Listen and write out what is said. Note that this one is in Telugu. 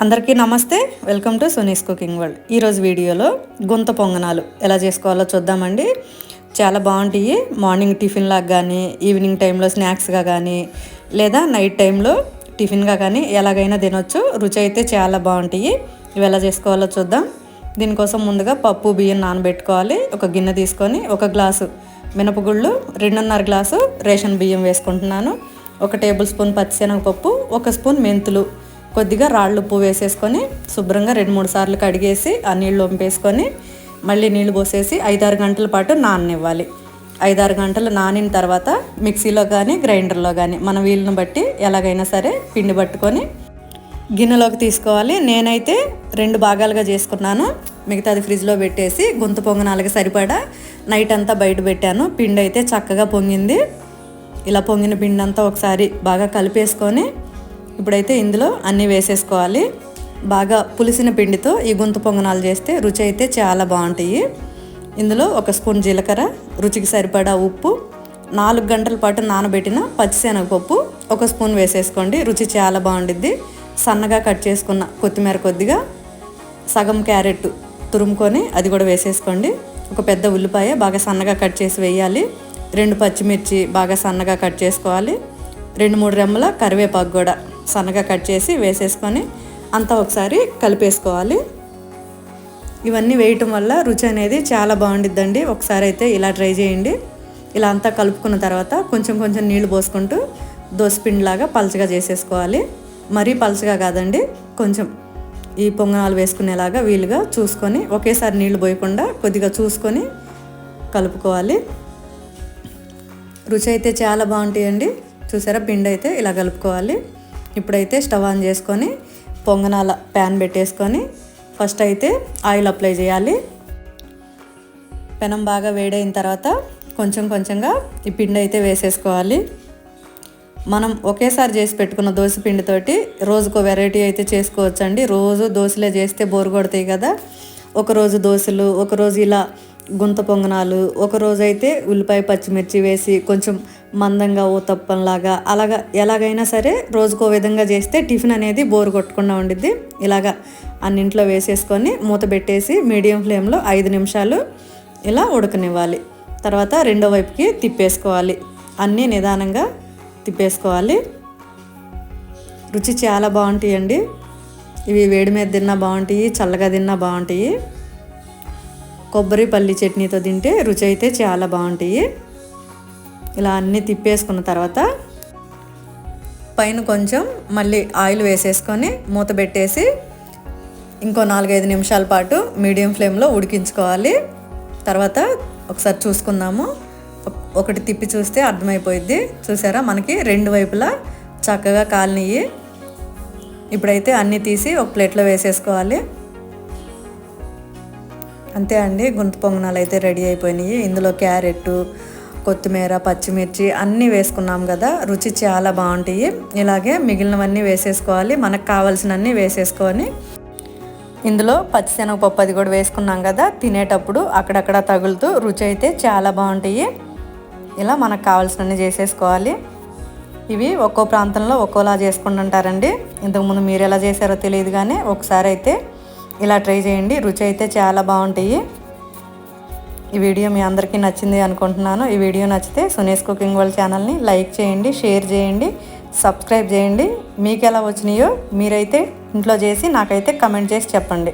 అందరికీ నమస్తే. Welcome to Suni's cooking world. ఈరోజు వీడియోలో గుంత పొంగనాలు ఎలా చేసుకోవాలో చూద్దామండి. చాలా బాగుంటాయి. మార్నింగ్ టిఫిన్ లాగా కానీ ఈవినింగ్ టైంలో స్నాక్స్గా కానీ లేదా నైట్ టైంలో టిఫిన్గా కానీ ఎలాగైనా తినొచ్చు. రుచి అయితే చాలా బాగుంటాయి. ఇవి ఎలా చేసుకోవాలో చూద్దాం. దీనికోసం ముందుగా పప్పు బియ్యం నానబెట్టుకోవాలి. ఒక గిన్నె తీసుకొని ఒక గ్లాసు మినపగుళ్ళు రెండున్నర గ్లాసు రేషన్ బియ్యం వేసుకుంటున్నాను. ఒక టేబుల్ స్పూన్ పచ్చిశనగపప్పు ఒక స్పూన్ మెంతులు కొద్దిగా రాళ్ళు ఉప్పు వేసేసుకొని శుభ్రంగా రెండు మూడు సార్లు కడిగేసి ఆ నీళ్ళు వంపేసుకొని మళ్ళీ నీళ్ళు పోసేసి ఐదారు గంటల పాటు నాననివ్వాలి. ఐదారు గంటలు నానిన తర్వాత మిక్సీలో కానీ గ్రైండర్లో కానీ మన వీలును బట్టి ఎలాగైనా సరే పిండి పట్టుకొని గిన్నెలోకి తీసుకోవాలి. నేనైతే రెండు భాగాలుగా చేసుకున్నాను. మిగతాది ఫ్రిడ్జ్లో పెట్టేసి గొంతు పొంగనాలకి సరిపడా నైట్ అంతా బయట పెట్టాను. పిండి అయితే చక్కగా పొంగింది. ఇలా పొంగిన పిండి అంతా ఒకసారి బాగా కలిపేసుకొని ఇప్పుడైతే ఇందులో అన్నీ వేసేసుకోవాలి. బాగా పులిసిన పిండితో ఈ గుంత పొంగనాలు చేస్తే రుచి అయితే చాలా బాగుంటాయి. ఇందులో ఒక స్పూన్ జీలకర్ర రుచికి సరిపడా ఉప్పు నాలుగు గంటల పాటు నానబెట్టిన పచ్చిశనగపప్పు ఒక స్పూన్ వేసేసుకోండి రుచి చాలా బాగుండిద్ది. సన్నగా కట్ చేసుకున్న కొత్తిమీర కొద్దిగా సగం క్యారెట్ తురుముకొని అది కూడా వేసేసుకోండి. ఒక పెద్ద ఉల్లిపాయ బాగా సన్నగా కట్ చేసి వేయాలి. రెండు పచ్చిమిర్చి బాగా సన్నగా కట్ చేసుకోవాలి. రెండు మూడు రెమ్మల కరివేపాకు కూడా. సన్నగా కట్ చేసి వేసేసుకొని అంతా ఒకసారి కలిపేసుకోవాలి. ఇవన్నీ వేయటం వల్ల రుచి అనేది చాలా బాగుండిద్దండి. ఒకసారి అయితే ఇలా ట్రై చేయండి. ఇలా అంతా కలుపుకున్న తర్వాత కొంచెం కొంచెం నీళ్ళు పోసుకుంటూ దోసపిండిలాగా పలచగా చేసేసుకోవాలి. మరీ పలచగా కాదండి కొంచెం ఈ పొంగనాలు వేసుకునేలాగా వీలుగా చూసుకొని ఒకేసారి నీళ్ళు పోయకుండా కొద్దిగా చూసుకొని కలుపుకోవాలి. రుచి అయితే చాలా బాగుంటాయండి. చూసారా? పిండి అయితే ఇలా కలుపుకోవాలి. ఇప్పుడైతే స్టవ్ ఆన్ చేసుకొని పొంగనాల ప్యాన్ పెట్టేసుకొని ఫస్ట్ అయితే ఆయిల్ అప్లై చేయాలి. పెనం బాగా వేడైన తర్వాత కొంచెం కొంచెంగా ఈ పిండి అయితే వేసేసుకోవాలి. మనం ఒకేసారి చేసి పెట్టుకున్న దోశ పిండితోటి రోజుకో వెరైటీ అయితే చేసుకోవచ్చండి. రోజు దోశలే చేస్తే బోరు కొడతాయి కదా. ఒకరోజు దోశలు ఒకరోజు ఇలా గుంత పొంగనాలు ఒకరోజు అయితే ఉల్లిపాయ పచ్చిమిర్చి వేసి కొంచెం మందంగా ఓ తప్పంలాగా అలాగా ఎలాగైనా సరే రోజుకో విధంగా చేస్తే టిఫిన్ అనేది బోరు కొట్టకుండా ఉండిద్ది. ఇలాగా అన్నింట్లో వేసేసుకొని మూత పెట్టేసి మీడియం ఫ్లేమ్లో ఐదు నిమిషాలు ఇలా ఉడకనివ్వాలి. తర్వాత రెండో వైపుకి తిప్పేసుకోవాలి. అన్నీ నిదానంగా తిప్పేసుకోవాలి. రుచి చాలా బాగుంటాయండి. ఇవి వేడి మీద తిన్నా బాగుంటాయి చల్లగా తిన్నా బాగుంటాయి. కొబ్బరి పల్లి చట్నీతో తింటే రుచి అయితే చాలా బాగుంటాయి. ఇలా అన్నీ తిప్పేసుకున్న తర్వాత పైన కొంచెం మళ్ళీ ఆయిల్ వేసేసుకొని మూత పెట్టేసి ఇంకో నాలుగైదు నిమిషాల పాటు మీడియం ఫ్లేమ్లో ఉడికించుకోవాలి. తర్వాత ఒకసారి చూసుకుందాము. ఒకటి తిప్పి చూస్తే అర్థమైపోయిద్ది. చూసారా? మనకి రెండు వైపులా చక్కగా కాలనియ్యి ఇప్పుడైతే అన్నీ తీసి ఒక ప్లేట్లో వేసేసుకోవాలి. అంతే అండి. గుంత పొంగనాలు అయితే రెడీ అయిపోయినాయి. ఇందులో క్యారెట్ కొత్తిమీర పచ్చిమిర్చి అన్నీ వేసుకున్నాం కదా. రుచి చాలా బాగుంటాయి. ఇలాగే మిగిలినవన్నీ వేసేసుకోవాలి. మనకు కావాల్సినవన్నీ వేసేసుకొని. ఇందులో పచ్చిశనగపప్పు అది కూడా వేసుకున్నాం కదా. తినేటప్పుడు అక్కడక్కడ తగులుతూ రుచి అయితే చాలా బాగుంటాయి. ఇలా మనకు కావాల్సినవన్నీ చేసేసుకోవాలి. ఇవి ఒక్కో ప్రాంతంలో ఒక్కోలా చేసుకుంటుంటారండి. ఇంతకుముందు మీరు ఎలా చేశారో తెలియదు కానీ ఒకసారి అయితే ఇలా ట్రై చేయండి. రుచి అయితే చాలా బాగుంటాయి. ఈ వీడియో మీ అందరికీ నచ్చింది అనుకుంటున్నాను. ఈ వీడియో నచ్చితే సునీస్ కుకింగ్ వాళ్ళ ఛానల్ని లైక్ చేయండి షేర్ చేయండి సబ్స్క్రైబ్ చేయండి. మీకు ఎలా వచ్చినాయో మీరైతే ఇంట్లో చేసి నాకైతే కమెంట్ చేసి చెప్పండి.